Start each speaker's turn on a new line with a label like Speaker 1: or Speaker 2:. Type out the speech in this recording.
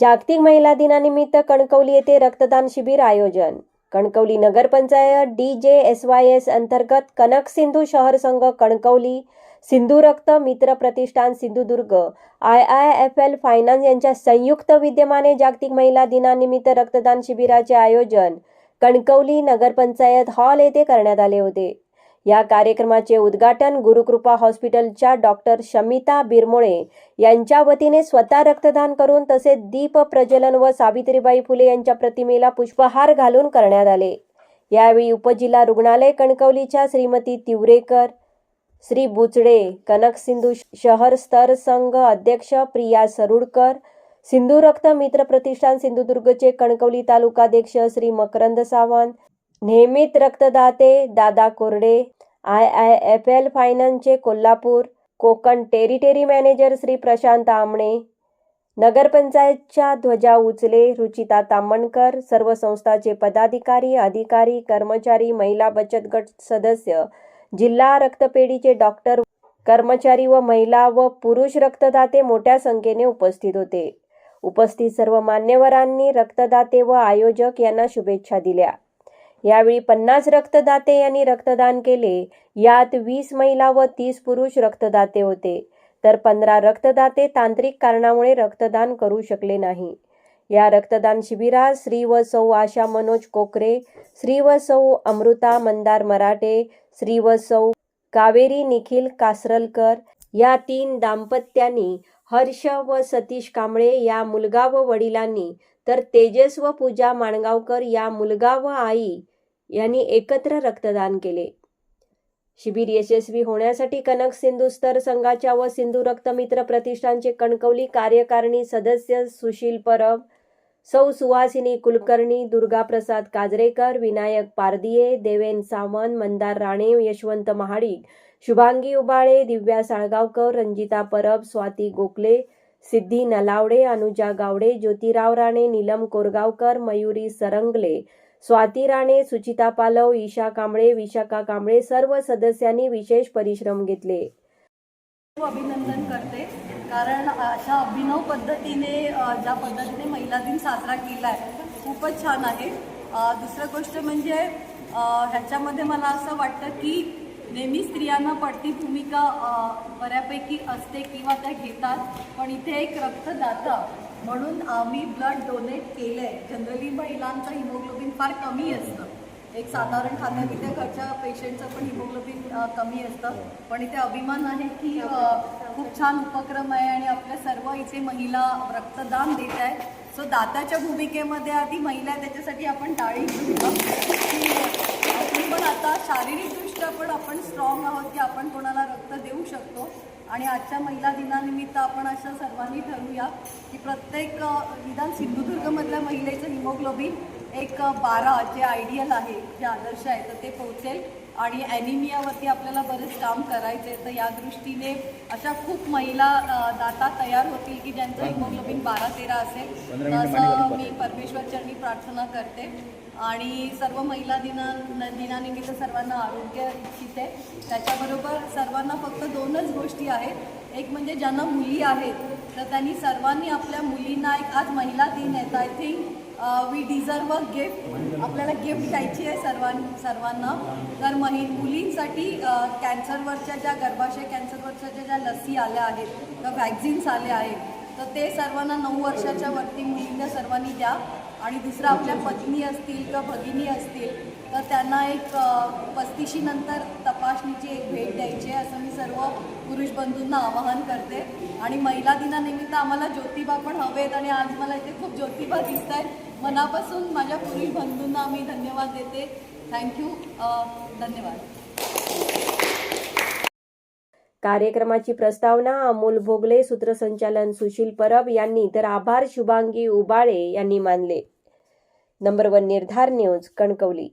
Speaker 1: जागतिक महिला दिनानिमित्त कणकवली येथे रक्तदान शिबिर आयोजन. Kankavli Nagar Panchayat D J S Y S अंतर्गत कनक सिंधू शहर संघ कणकवली सिंधू रक्त मित्र प्रतिष्ठान Sindhudurg I I F L finance यांच्या संयुक्त विद्यमाने जागतिक महिला दिनानिमित्त रक्तदान शिबिराचे आयोजन कणकवली नगरपंचायत हॉल येथे करण्यात आले होते. या कार्यक्रमाचे उद्घाटन गुरुकृपा हॉस्पिटलच्या डॉक्टर शमिता बिरमोळे यांच्या वतीने स्वतः रक्तदान करून तसेच दीप प्रज्वलन व सावित्रीबाई फुले यांच्या प्रतिमेला पुष्पहार घालून करण्यात आले. यावेळी उपजिल्हा रुग्णालय कणकवलीच्या श्रीमती तिवरेकर श्री बुचडे कनक सिंधू शहर स्तर संघ अध्यक्ष प्रिया सरुडकर सिंधू रक्त मित्र प्रतिष्ठान सिंधुदुर्गचे कणकवली तालुकाध्यक्ष श्री मकरंद सावंत नियमित रक्तदाते दादा कोरडे आय आय एफ एल फायनान्सचे कोल्हापूर कोकण टेरिटरी मॅनेजर श्री प्रशांत आमणे नगरपंचायतच्या ध्वजा उचले रुचिता तामणकर सर्व संस्थाचे पदाधिकारी अधिकारी कर्मचारी महिला बचत गट सदस्य जिल्हा रक्तपेढीचे डॉक्टर कर्मचारी व महिला व पुरुष रक्तदाते मोठ्या संख्येने उपस्थित होते. उपस्थित सर्व मान्यवरांनी रक्तदाते व आयोजक यांना शुभेच्छा दिल्या. यावेळी पन्नास रक्तदाते यांनी रक्तदान केले. यात वीस महिला व तीस पुरुष रक्तदाते होते. तर पंधरा रक्तदाते तांत्रिक कारणामुळे रक्तदान करू शकले नाही. या रक्तदान शिबिरात श्री व सौ आशा मनोज कोकरे श्री व सौ अमृता मंदार मराठे श्री व सौ कावेरी निखिल कासरलकर या तीन दाम्पत्यांनी हर्ष व सतीश कांबळे या मुलगा व वडिलांनी तर तेजस व पूजा माणगावकर या मुलगा व आई यांनी एकत्र रक्तदान केले. शिबिर यशस्वी होण्यासाठी कनक सिंधू स्तर संघाच्या व सिंधू रक्तमित्र प्रतिष्ठानचे कणकवली कार्यकारिणी सदस्य सुशील परब सौ सुहासिनी कुलकर्णी दुर्गाप्रसाद काजरेकर विनायक पारदिये देवेन सावंत मंदार राणे यशवंत महाडिक शुभांगी उबाळे दिव्या साळगावकर रंजिता परब स्वाती गोखले सिद्धी नलावडे अनुजा गावडे ज्योतिराव राणे नीलम कोरगावकर मयुरी सरंगले स्वाती राणे सुचिता पालव ईशा कांबळे विशाखा कांबळे सर्व सदस्यांनी विशेष परिश्रम घेतले.
Speaker 2: खूप अभिनंदन करते. कारण अशा अभिनव पद्धतीने ज्या पद्धतीने महिला दिन साजरा केला आहे खूपच छान आहे. दुसरं गोष्ट म्हणजे ह्याच्यामध्ये मला असं वाटतं की नेहमी स्त्रियांना पडती भूमिका बऱ्यापैकी असते किंवा त्या घेतात पण इथे एक रक्तदाता म्हणून आम्ही ब्लड डोनेट केलं आहे जनरली महिलांचं हिमोग्लोबिन फार कमी असतं. एक साधारण खाण्यापित्या घरच्या पेशंटचं पण हिमोग्लोबिन कमी असतं. पण इथे अभिमान आहे की खूप छान उपक्रम आहे आणि आपल्या सर्व इथे महिला रक्तदान देत आहेत. सो दात्याच्या भूमिकेमध्ये आधी महिला आहे त्याच्यासाठी आपण टाळी घेऊया. पण आता शारीरिकदृष्ट्या पण आपण स्ट्रॉंग आहोत की आपण कोणाला रक्त देऊ शकतो. आणि आजच्या महिला दिनानिमित्त आपण अशा सर्वांनी ठरवूया की प्रत्येक निदान सिंधुदुर्गमधल्या महिलेचं हिमोग्लोबिन एक बारा जे आयडियल आहे जे आदर्श आहे तर ते पोहोचेल. आणि ॲनिमियावरती आपल्याला बरेच काम करायचं तर या दृष्टीने अशा खूप महिला दाता तयार होतील की ज्यांचं हिमोग्लोबिन बारा तेरा असेल. असं मी परमेश्वर चरणी प्रार्थना करते. आणि सर्व महिला दिना दिनानिमित्त सर्वांना आरोग्य इच्छिते. त्याच्याबरोबर सर्वांना फक्त दोनच गोष्टी आहेत. एक म्हणजे ज्यांना मुली आहेत तर त्यांनी सर्वांनी आपल्या मुलींना एक आज महिला दिन आहेत I think we deserve a gift आपल्याला गिफ्ट द्यायची आहे सर्वां सर्वांना. तर मही मुलींसाठी कॅन्सरवरच्या ज्या गर्भाशय कॅन्सरवरच्या ज्या लसी आल्या आहेत किंवा वॅक्झिन्स आल्या आहेत तर ते सर्वांना नऊ वर्षाच्या वरती मुलींना सर्वांनी द्या. आणि दुसरं आपल्या पत्नी असतील किंवा भगिनी असतील तर त्यांना एक पस्तीशीनंतर तपासणीची एक भेट द्यायची आहे असं मी सर्व पुरुष बंधूंना आवाहन करते. आणि महिला दिनानिमित्त आम्हाला ज्योतिबा पण हवेत आणि आज मला इथे खूप ज्योतिबा दिसत आहेत मनापासून माझ्या पुरुष बंधूंना मी धन्यवाद देते. थँक्यू धन्यवाद.
Speaker 1: कार्यक्रमाची प्रस्तावना अमोल भोगले सूत्रसंचालन सुशील परब यांनी तर आभार शुभांगी उबाळे यांनी मानले. Number one Nirdhar news Kankavli.